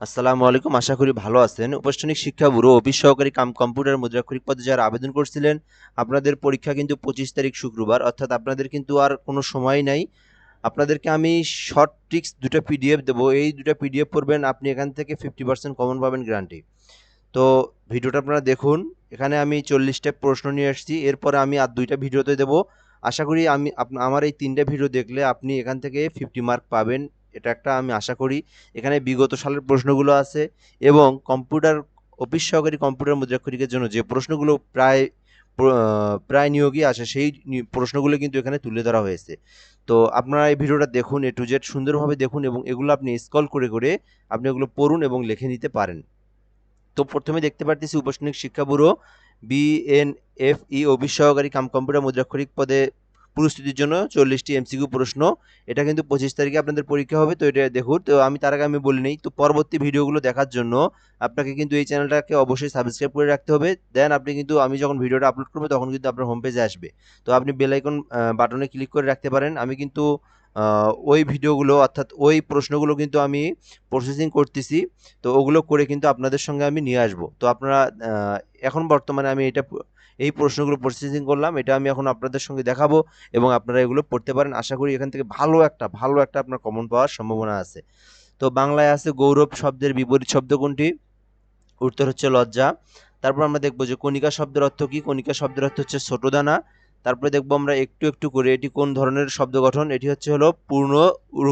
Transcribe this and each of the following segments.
আসসালামু আলাইকুম, আশা করি ভালো আছেন। উপষ্ঠানিক শিক্ষা ব্যুরো, অফিস সহকারী কাম কম্পিউটার মুদ্রাক্ষরিক পদে যারা আবেদন করছিলেন, আপনাদের পরীক্ষা কিন্তু পঁচিশ তারিখ শুক্রবার, অর্থাৎ আপনাদের কিন্তু আর কোনো সময় নাই। আপনাদেরকে আমি শর্ট ট্রিক্স দুটো পিডিএফ দেবো। এই দুটো পিডিএফ পড়বেন, আপনি এখান থেকে ফিফটি পার্সেন্ট কমন পাবেন গ্যারান্টি তো ভিডিওটা আপনারা দেখুন। এখানে আমি চল্লিশটা প্রশ্ন নিয়ে এসেছি এরপরে আমি আর দুইটা ভিডিওতে দেবো। আশা করি আমি আমার এই তিনটে ভিডিও দেখলে আপনি এখান থেকে ফিফটি মার্ক পাবেন। এটা একটা আমি আশা করি। এখানে বিগত সালের প্রশ্নগুলো আছে এবং কম্পিউটার, অফিস সহকারী কম্পিউটার মুদ্রাক্ষরিকের জন্য যে প্রশ্নগুলো প্রায় প্রায় নিয়োগই আসে সেই প্রশ্নগুলো কিন্তু এখানে তুলে ধরা হয়েছে। তো আপনারা এই ভিডিওটা দেখুন, এ টু জেড সুন্দরভাবে দেখুন এবং এগুলো আপনি স্কল করে করে আপনি এগুলো পড়ুন এবং লিখে নিতে পারেন। তো প্রথমে দেখতে পারতেছি উপসনিক শিক্ষা ব্যুরো বিএনএফই অফিস সহকারী কাম কম্পিউটার মুদ্রাক্ষরিক পদে প্রস্তুতির জন্য চল্লিশটি এমসিকিউ প্রশ্ন। এটা কিন্তু পঁচিশ তারিখে আপনাদের পরীক্ষা হবে, তো এটা দেখুন। তো আমি তার আগে আমি বলি নেই, তো পরবর্তী ভিডিওগুলো দেখার জন্য আপনাকে কিন্তু এই চ্যানেলটাকে অবশ্যই সাবস্ক্রাইব করে রাখতে হবে। দেন আপনি কিন্তু, আমি যখন ভিডিওটা আপলোড করব, তখন কিন্তু আপনার হোম পেজে আসবে। তো আপনি বেলাইকন বাটনে ক্লিক করে রাখতে পারেন। আমি কিন্তু ওই ভিডিওগুলো, অর্থাৎ ওই প্রশ্নগুলো কিন্তু আমি প্রসেসিং করতেছি। তো ওগুলো করে কিন্তু আপনাদের সঙ্গে আমি নিয়ে আসব। তো আপনারা এখন বর্তমানে আমি এটা এই প্রশ্নগুলো প্রসেসিং করলাম, এটা আমি এখন আপনাদের সঙ্গে দেখাবো এবং আপনারা এগুলো পড়তে পারেন। আশা করি এখান থেকে ভালো একটা ভালো একটা আপনার কমন পাওয়ার সম্ভাবনা আছে। তো বাংলায় আছে গৌরব শব্দের বিপরীত শব্দ কোনটি? উত্তর হচ্ছে লজ্জা। তারপর আমরা দেখব যে কণিকা শব্দের অর্থ কি? কণিকা শব্দের অর্থ হচ্ছে ছোট দানা তারপরে দেখব আমরা একটু একটু করে এটি কোন ধরনের শব্দ গঠন? এটি হচ্ছে হলো পূর্ণ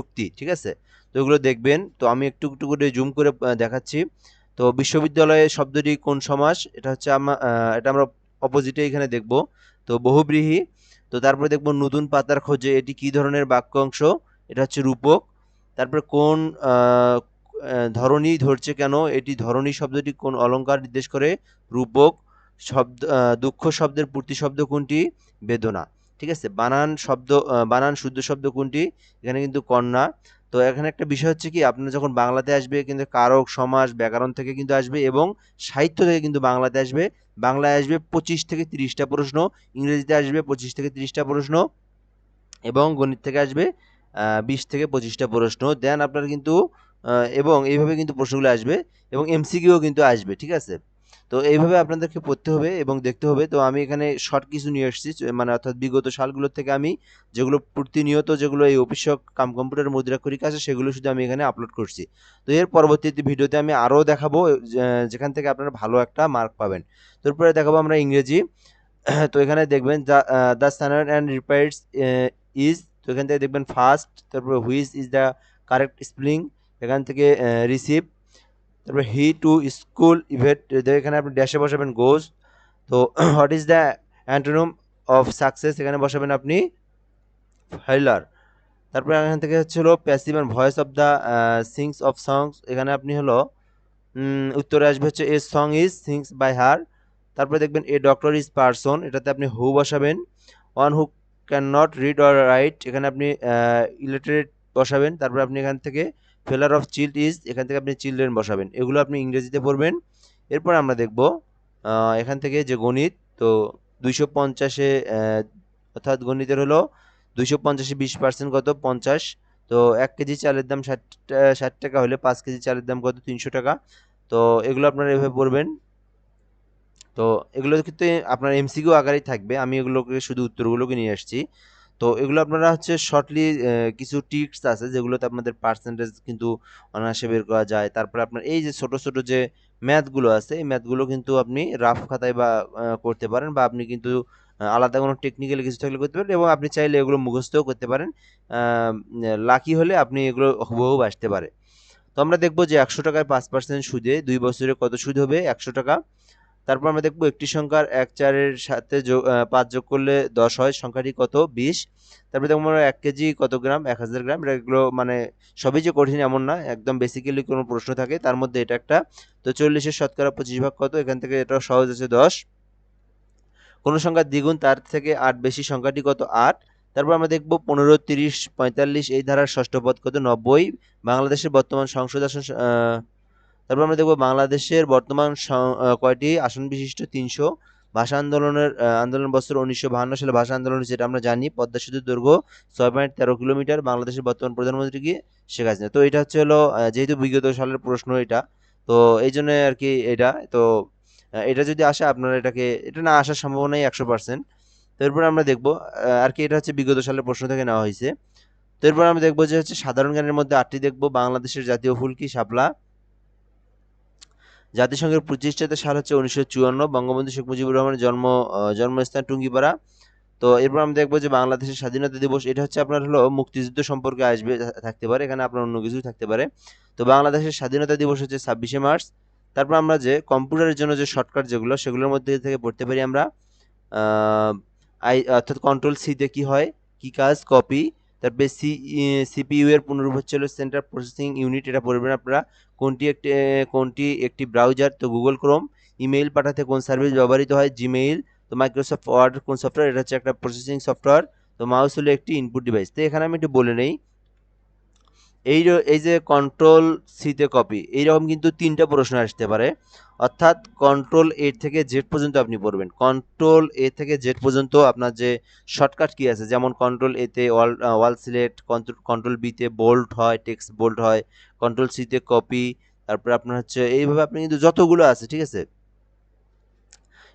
উক্তি, ঠিক আছে? তো এগুলো দেখবেন। তো আমি একটু একটু করে জুম করে দেখাচ্ছি। তো বিশ্ববিদ্যালয়ে শব্দটি কোন সমাস? এটা হচ্ছে এটা আমরা অপোজিটে এখানে দেখব। তো বহুব্রীহি, তো তারপরে দেখব নতুন পাতার খোঁজে এটি কি ধরনের বাক্যাংশ? এটা হচ্ছে রূপক। তারপরে কোন ধরনী ধরছে কেন? এটি ধরনী শব্দটি কোন অলংকার নির্দেশ করে? রূপক শব্দ দুঃখ শব্দের পূর্তি শব্দ কোনটি? বেদনা। ঠিক আছে? বানান শব্দ বানান শুদ্ধ শব্দ কোনটি? এখানে কিন্তু কন্যা। তো এখানে একটা বিষয় হচ্ছে কি, আপনার যখন বাংলাতে আসবে কিন্তু কারক সমাজ ব্যাকরণ থেকে কিন্তু আসবে এবং সাহিত্য থেকে কিন্তু বাংলাতে আসবে। বাংলায় আসবে পঁচিশ থেকে তিরিশটা প্রশ্ন, ইংরেজিতে আসবে পঁচিশ থেকে তিরিশটা প্রশ্ন এবং গণিত থেকে আসবে বিশ থেকে পঁচিশটা প্রশ্ন। দেন আপনার কিন্তু এবং এইভাবে কিন্তু প্রশ্নগুলো আসবে এবং এমসিকিউ কিন্তু আসবে, ঠিক আছে? তো এইভাবে আপনাদেরকে পড়তে হবে এবং দেখতে হবে। তো আমি এখানে শর্ট কিছু নিয়ে এসেছি মানে অর্থাৎ বিগত সালগুলোর থেকে আমি যেগুলো প্রতিনিয়ত যেগুলো এই অফিস কাম কম্পিউটার মুদ্রাক্ষরিক আছে, সেগুলো শুধু আমি এখানে আপলোড করছি। তো এর পরবর্তীতে ভিডিওতে আমি আরও দেখাবো যেখান থেকে আপনারা ভালো একটা মার্ক পাবেন। তারপরে দেখাবো আমরা ইংরেজি। তো এখানে দেখবেন the standard and repairs is তো এখান থেকে দেখবেন ফার্স্ট তারপরে which is the correct spelling এখান থেকে রিসিভ তারপরে হি টু স্কুল ইভেন্ট এখানে আপনি ড্যাশে বসাবেন গোজ তো what is the antonym of success এখানে বসাবেন আপনি ফাইলার তারপরে এখান থেকে হচ্ছে হলো passive and voice of the sings of songs এখানে আপনি হলো উত্তরে আসবে হচ্ছে a song is sings by her তারপরে দেখবেন এ ডক্টর ইজ পারসন এটাতে আপনি হু বসাবেন one who can not read or write এখানে আপনি ইলিটারেট বসাবেন, তারপরে আপনি এখান থেকে ফেলার অফ চিল্ড ইজ এখান থেকে আপনি চিলড্রেন বসাবেন। এগুলো আপনি ইংরেজিতে পড়বেন। এরপর আমরা দেখব এখান থেকে যে গণিত, তো দুইশো পঞ্চাশে অর্থাৎ গণিতের হলো দুইশো পঞ্চাশে বিশ পার্সেন্ট কত? পঞ্চাশ। তো এক কেজি চালের দাম ষাট ষাট টাকা হলে পাঁচ কেজি চালের দাম কত? তিনশো টাকা। তো এগুলো আপনারা এভাবে পড়বেন। তো এগুলো কিন্তু আপনার এমসিকিউ আকারেই থাকবে। আমি এগুলোকে শুধু উত্তরগুলোকে নিয়ে আসছি। তো এগুলো আপনারা হচ্ছে শর্টলি কিছু টিপস আছে যেগুলোতে আপনাদের পার্সেন্টেজ কিন্তু অনায়াসে বের করা যায়। তারপরে আপনার এই যে ছোট ছোট যে ম্যাথগুলো আছে, এই ম্যাথগুলো কিন্তু আপনি রাফ খাতায় বা করতে পারেন বা আপনি কিন্তু আলাদা কোনো টেকনিক্যাল কিছু থাকলে করতে পারেন এবং আপনি চাইলে এগুলো মুখস্থও করতে পারেন। লাকি হলে আপনি এগুলো হুবহু আসতে পারে। তো আমরা দেখব যে একশো টাকায় পাঁচ পার্সেন্ট সুদে দুই বছরে কত সুদ হবে? একশো টাকা। তারপর আমরা দেখব একটি সংখ্যার এক চারের সাথে যোগ পাঁচ যোগ করলে দশ হয়। সংখ্যাটি কত? বিশ। তারপরে দেখব আমরা এক কেজি কত গ্রাম? এক হাজার গ্রাম। এটা এগুলো মানে সবই যে কঠিন এমন না, একদম বেসিক্যালি কোনো প্রশ্ন থাকে। তার মধ্যে এটা একটা। তো চল্লিশের শতকরা পঁচিশ ভাগ কত? এখান থেকে এটা সহজ আছে দশ। কোনো সংখ্যার দ্বিগুণ, তার থেকে আট বেশি। সংখ্যাটি কত? আট। তারপর আমরা দেখব পনেরো, তিরিশ, পঁয়তাল্লিশ, এই ধারার ষষ্ঠ পদ কত? নব্বই। বাংলাদেশের বর্তমান সংসদ আসন তারপর আমরা দেখব বাংলাদেশের বর্তমান কয়টি আসন বিশিষ্ট? তিনশো। ভাষা আন্দোলনের আন্দোলন বছর উনিশশো বাহান্ন সালে ভাষা আন্দোলন যেটা আমরা জানি। পদ্মা সেতুর দৈর্ঘ্য ছয় পয়েন্ট তেরো কিলোমিটার, বাংলাদেশের বর্তমান প্রধানমন্ত্রী কি? শেখ হাসিনা। তো এটা হচ্ছে হলো যেহেতু বিগত সালের প্রশ্ন এটা, তো এই জন্য আর কি এটা, তো এটা যদি আসে আপনারা এটাকে, এটা না আসার সম্ভাবনাই একশো পার্সেন্ট। তো এরপর আমরা দেখব আর কি এটা হচ্ছে বিগত সালের প্রশ্ন থেকে নেওয়া হয়েছে। তো এরপর আমরা দেখব যে হচ্ছে সাধারণ জ্ঞানের মধ্যে আটটি দেখব। বাংলাদেশের জাতীয় ফুল কি? শাপলা। জাতিসংঘের প্রতিষ্ঠাতা সাল হচ্ছে উনিশশো চুয়ান্ন, বঙ্গবন্ধু শেখ মুজিবুর রহমানের জন্ম জন্মস্থান টুঙ্গিপাড়া। তো এরপর আমরা দেখব যে বাংলাদেশের স্বাধীনতা দিবস, এটা হচ্ছে আপনার হলো মুক্তিযুদ্ধ সম্পর্কে আসবে থাকতে পারে, এখানে আপনার অন্য কিছু থাকতে পারে। তো বাংলাদেশের স্বাধীনতা দিবস হচ্ছে ছাব্বিশে মার্চ। তারপর আমরা যে কম্পিউটারের জন্য যে শর্টকাট যেগুলো, সেগুলোর মধ্যে থেকে পড়তে পারি আমরা আই, অর্থাৎ কন্ট্রোল সিতে কি হয়, কি কাজ কপি তারপরে সি সিপিইউ এর পুনরূপ সেন্টার প্রসেসিং ইউনিট এটা পড়বেন আপনারা, কোনটি একটি কোনটি একটি ব্রাউজার তো গুগল ক্রোম ইমেইল পাঠাতে কোন সার্ভিস ব্যবহৃত হয়? জিমেইল তো মাইক্রোসফট ওয়ার্ড কোন সফটওয়্যার এটা হচ্ছে একটা প্রসেসিং সফটওয়্যার তো মাউস হলো একটি ইনপুট ডিভাইস তো এখানে আমি একটু বলে নেই এই এই যে কন্ট্রোল সিতে কপি এইরকম কিন্তু তিনটা প্রশ্ন আসতে পারে। অর্থাৎ কন্ট্রোল এ থেকে জেড পর্যন্ত আপনি পড়বেন। কন্ট্রোল এ থেকে জেড পর্যন্ত আপনার যে শর্টকাট কি আছে, যেমন কন্ট্রোল এতে ওয়াল ওয়াল সিলেক্ট কন্ট্রোল বিতে বোল্ড হয় টেক্সট বোল্ড হয় কন্ট্রোল সিতে কপি তারপরে আপনার হচ্ছে, এইভাবে আপনি কিন্তু যতগুলো আছে, ঠিক আছে?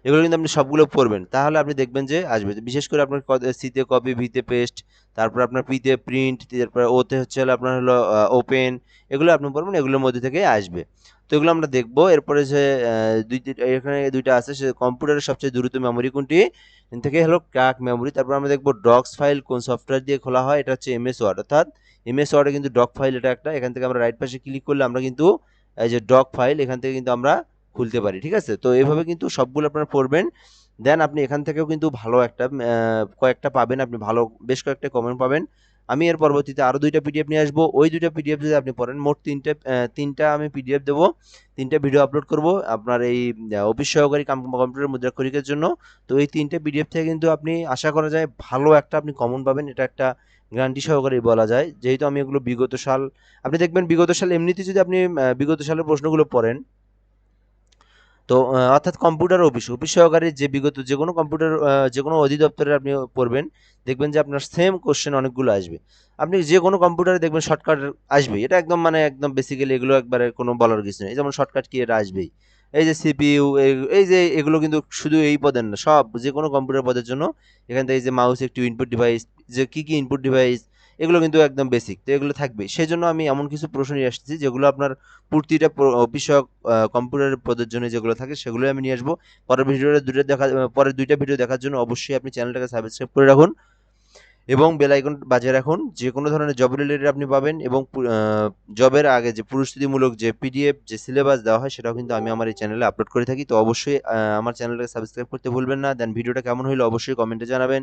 এগুলো কিন্তু আপনি সবগুলো পড়বেন। তাহলে আপনি দেখবেন যে আসবে। বিশেষ করে আপনার সিতে কপি ভিতে পেস্ট তারপর আপনার পিতে প্রিন্ট তারপর ওতে হচ্ছে হলো আপনার হলো ওপেন এগুলো আপনি পড়বেন, এগুলোর মধ্যে থেকে আসবে। তো এগুলো আমরা দেখব। এরপরে যে দুই এখানে দুইটা আছে, সে কম্পিউটারের সবচেয়ে দ্রুত মেমোরি কোনটি? থেকে হলো ক্র্যাক মেমোরি তারপর আমরা দেখব ডক্স ফাইল কোন সফটওয়্যার দিয়ে খোলা হয়, এটা হচ্ছে এমএস ওয়ার্ড অর্থাৎ এমএস ওয়ার্ডে কিন্তু ডক ফাইল এটা একটা। এখান থেকে আমরা রাইট পাশে ক্লিক করলে আমরা কিন্তু, এই যে ডক ফাইল এখান থেকে কিন্তু আমরা খুলতে পারি ঠিক আছে? তো এইভাবে কিন্তু সবগুলো আপনারা পড়বেন। দেন আপনি এখান থেকেও কিন্তু ভালো একটা কয়েকটা পাবেন আপনি ভালো বেশ কয়েকটা কমেন্ট পাবেন। আমি এর পরবর্তীতে আরও দুইটা পিডিএফ নিয়ে আসব। ওই দুইটা পিডিএফ যদি আপনি পড়েন মোট তিনটে তিনটা আমি পিডিএফ দেবো। তিনটা ভিডিও আপলোড করব আপনার এই অফিস সহকারী কাম- কম্পিউটার মুদ্রাক্ষরিকের জন্য। তো এই তিনটে পিডিএফ থেকে কিন্তু আপনি আশা করা যায় ভালো একটা আপনি কমন পাবেন। এটা একটা গ্যারান্টি সহকারে বলা যায়। যেহেতু আমি এগুলো বিগত সাল আপনি দেখবেন বিগত সাল এমনিতে যদি আপনি বিগত সালের প্রশ্নগুলো পড়েন তো অর্থাৎ কম্পিউটার অফিস অফিস সহকারী যে বিগত যে কোনো কম্পিউটার যে কোনো অধিদপ্তরে আপনি পড়বেন, দেখবেন যে আপনার সেম কোশ্চেন অনেকগুলো আসবে। আপনি যে কোনো কম্পিউটারে দেখবেন শর্টকাট আসবে এটা একদম মানে একদম বেসিক্যালি এগুলো একবারে কোনো বলার কিছু নেই। যেমন শর্টকাট কি এটা আসবেই। এই যে সিপিইউ এই যে এগুলো কিন্তু শুধু এই পদের না, সব যে কোনো কম্পিউটার পদের জন্য এখান থেকে যে মাউস একটি ইনপুট ডিভাইস যে কি কি ইনপুট ডিভাইস এগুলো কিন্তু একদম বেসিক তো এগুলো থাকবে। সেই জন্য আমি এমন কিছু প্রশ্ন নিয়ে আসছি যেগুলো আপনার প্রতিটা আহ, কম্পিউটারের পদের জন্য যেগুলো থাকে সেগুলোই আমি নিয়ে আসব। পরের ভিডিওটা দুটো দেখা পরের দুইটা ভিডিও দেখার জন্য অবশ্যই আপনি চ্যানেলটাকে সাবস্ক্রাইব করে রাখুন এবং বেল আইকন বাজিয়ে রাখুন। যে কোনো ধরনের জব রিলেটেড আপনি পাবেন এবং জবের আগে যে প্রস্তুতিমূলক যে পিডিএফ যে সিলেবাস দেওয়া হয় সেটাও কিন্তু আমি আমার এই চ্যানেলে আপলোড করে থাকি। তো অবশ্যই আমার চ্যানেলটাকে সাবস্ক্রাইব করতে ভুলবেন না। দেন ভিডিওটা কেমন হলো অবশ্যই কমেন্টে জানাবেন।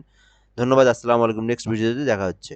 ধন্যবাদ আসসালামু আলাইকুম। নেক্সট ভিডিওতে দেখা হচ্ছে।